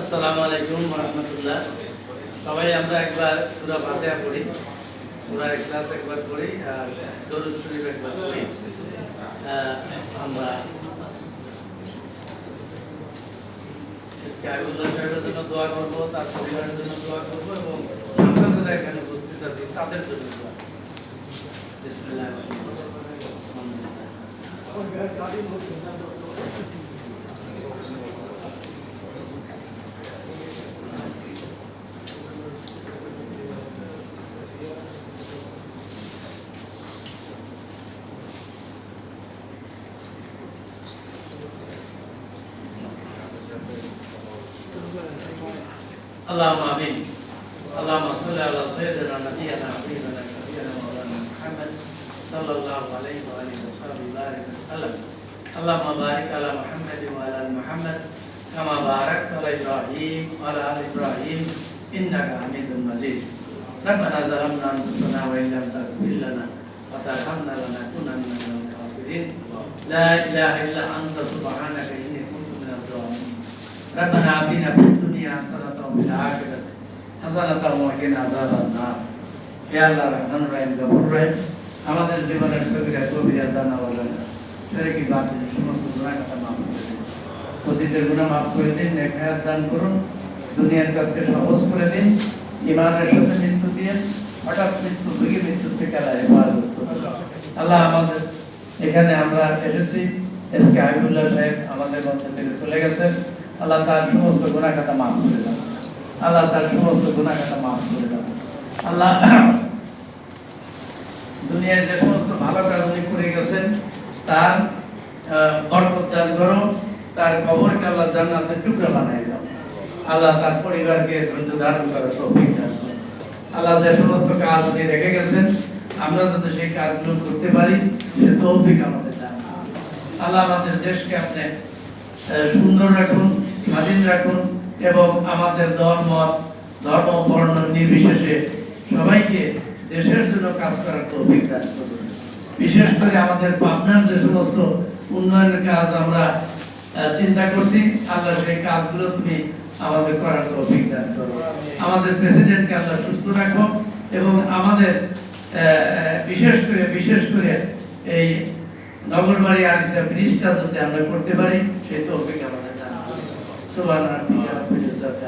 আসসালামু আলাইকুম রহমতুল্লাহ সবাই আমরা একবার পুরা ফাতিহা পড়ি। পুরা ক্লাস একবার পড়ি আর দরুদ শরীফ একবার পড়ি। আমরা তাদের জন্য। اللهم آمين. اللهم صل على سيدنا نبينا محمد. صلى الله عليه وآله وصحبه وبارك وسلم. اللهم بارك على محمد وعلى آل محمد كما باركت على إبراهيم وعلى آل إبراهيم. إنك حميد مجيد. ربنا ظلمنا أنفسنا وإن لم تغفر لنا وترحمنا لنكونن من الكافرين لا إله إلا أنت سبحانك إني كنت من الظالمين. ربنا آتنا في الدنيا حسنة وفي الآخرة حسنة وقنا عذاب النار. يا الله الرحمن الرحيم غفور رحيم আমাদের জীবনের সবিরা কবিরা দানা বলেন সেরেকি বাতিল সমস্ত গুণা কথা মাফ করে দিন। অতীতের গুণা মাফ করে দিন নেখায়াত দান করুন, দুনিয়ার কাজকে সহজ করে দিন, ইমানের সাথে মৃত্যু দিয়ে হঠাৎ মৃত্যু ভেঙে মৃত্যু থেকে আল্লাহ আমাদের, এখানে আমরা এসেছি, এস কে হাবিবুল্লাহ সাহেব আমাদের মধ্যে থেকে চলে গেছেন আল্লাহ তার সমস্ত গুণা খাতা মাফ করে দেন আল্লাহ তার সমস্ত গুণা খাতা মাফ করে দেন আল্লাহ দুনিয়ার যে সমস্ত ভালো কাজ উনি করে গেছেন তার আহ, বরকত দান করো তার কবরকে আল্লাহ জান্নাতের টুকরা বানাই দাও। আল্লাহ তার পরিবারকে ধৈর্য ধারণ করার তৌফিক আল্লাহ যে সমস্ত কাজ উনি রেখে গেছেন আমরা যাতে সেই কাজগুলো করতে পারি সে তৌফিক আমাদের দান আল্লাহ আমাদের দেশকে আপনি সুন্দর রাখুন স্বাধীন রাখুন এবং আমাদের মত ধর্ম বর্ণ নির্বিশেষে সবাইকে দেশের জন্য কাজ করার বিশেষ করে আমাদের পাবনার যে সমস্ত উন্নয়নের কাজ আমরা চিন্তা করছি, আল্লাহ সেই কাজগুলো তুমি আমাদের করার তৌফিক দান করো। আমাদের প্রেসিডেন্টকে আল্লাহ সুস্থ রাখো এবং আমাদের বিশেষ করে বিশেষ করে এই নগরবাড়ি আরিসা ব্রিজটা যাতে আমরা করতে পারি, সেই তৌফিক আমাদের দান করো। সুবহান রাব্বিকা রাব্বিল ইজ্জাতি